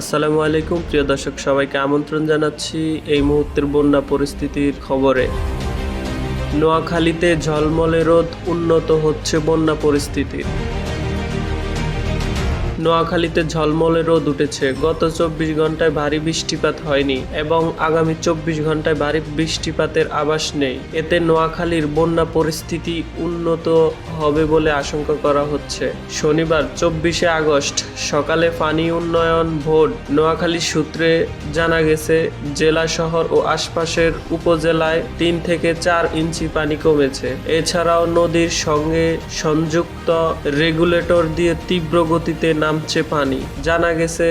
আসসালামু আলাইকুম, প্রিয় দর্শক, সবাইকে আমন্ত্রণ জানাচ্ছি এই মুহূর্তের বন্যা পরিস্থিতির খবরে। নোয়াখালীতে ঝলমলে রোদ, উন্নত হচ্ছে বন্যা পরিস্থিতি। নোয়াখালীতে ঝলমলে রোদ উঠেছে। গত চব্বিশ ঘন্টায় ভারী বৃষ্টিপাত হয়নি এবং আগামী চব্বিশ ঘন্টায় ভারী বৃষ্টিপাতের আভাস নেই। এতে নোয়াখালীর বন্যা পরিস্থিতি উন্নত হবে বলে আশঙ্কা করা হচ্ছে। শনিবার, চব্বিশে আগস্ট, সকালে পানি উন্নয়ন ভোট নোয়াখালী সূত্রে জানা গেছে, জেলা শহর ও আশপাশের উপজেলায় তিন থেকে চার ইঞ্চি পানি কমেছে। এছাড়াও নদীর সঙ্গে সংযুক্ত রেগুলেটর দিয়ে তীব্র গতিতে নামছে পানি। জানা গেছে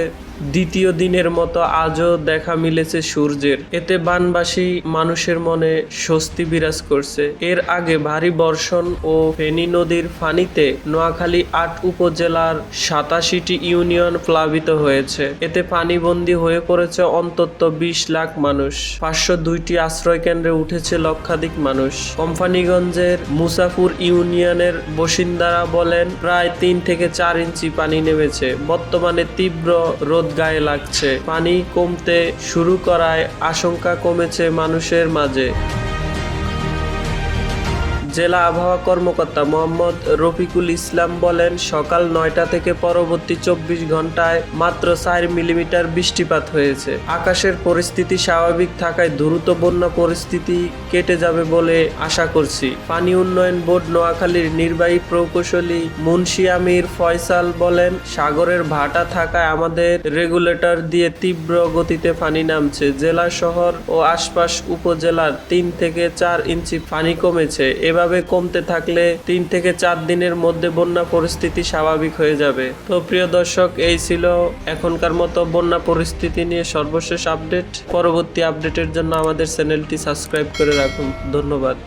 দ্বিতীয় দিনের মতো আজও দেখা মিলেছে সূর্যের। এতে বানবাসী মানুষের মনে স্বস্তি বিরাজ করছে। এর আগে ভারী বর্ষণ ও ফেনী নদীর ফানিতে নোয়াখালী আট উপজেলার সাতাশিটি ইউনিয়ন প্লাবিত হয়েছে। এতে পানিবন্দী হয়ে পড়েছে অন্তত বিশ লাখ মানুষ। পাঁচশো দুইটি আশ্রয় কেন্দ্রে উঠেছে লক্ষাধিক মানুষ। কোম্পানিগঞ্জের মুসাফুর ইউনিয়নের বাসিন্দারা বলেন, প্রায় তিন থেকে চার ইঞ্চি পানি নেমেছে। বর্তমানে তীব্র রোদ গায়ে লাগছে। পানি কমতে শুরু করায় আশঙ্কা কমেছে মানুষের মাঝে। জেলা আবহাওয়া কর্মকর্তা মোহাম্মদ রফিকুল ইসলাম বলেন, সকাল নয়টা থেকে পরবর্তী চব্বিশ ঘন্টায় মাত্র চার মিলিমিটার বৃষ্টিপাত হয়েছে। আকাশের পরিস্থিতি স্বাভাবিক থাকায় দ্রুত বন্যা পরিস্থিতি কেটে যাবে বলে আশা করছি। পানি উন্নয়ন বোর্ড নোয়াখালীর নির্বাহী প্রকৌশলী মুন্সি আমির ফয়সাল বলেন, সাগরের ভাটা থাকায় আমাদের রেগুলেটর দিয়ে তীব্র গতিতে পানি নামছে। জেলা শহর ও আশপাশ উপজেলার তিন থেকে চার ইঞ্চি পানি কমেছে। এভাবে কমতে থাকলে তিন থেকে চার দিনের মধ্যে বন্যা পরিস্থিতি স্বাভাবিক হয়ে যাবে। তো প্রিয় দর্শক, এই ছিল এখনকার মতো বন্যা পরিস্থিতি নিয়ে সর্বশেষ আপডেট। পরবর্তী আপডেটের জন্য আমাদের চ্যানেলটি সাবস্ক্রাইব করে রাখুন। ধন্যবাদ।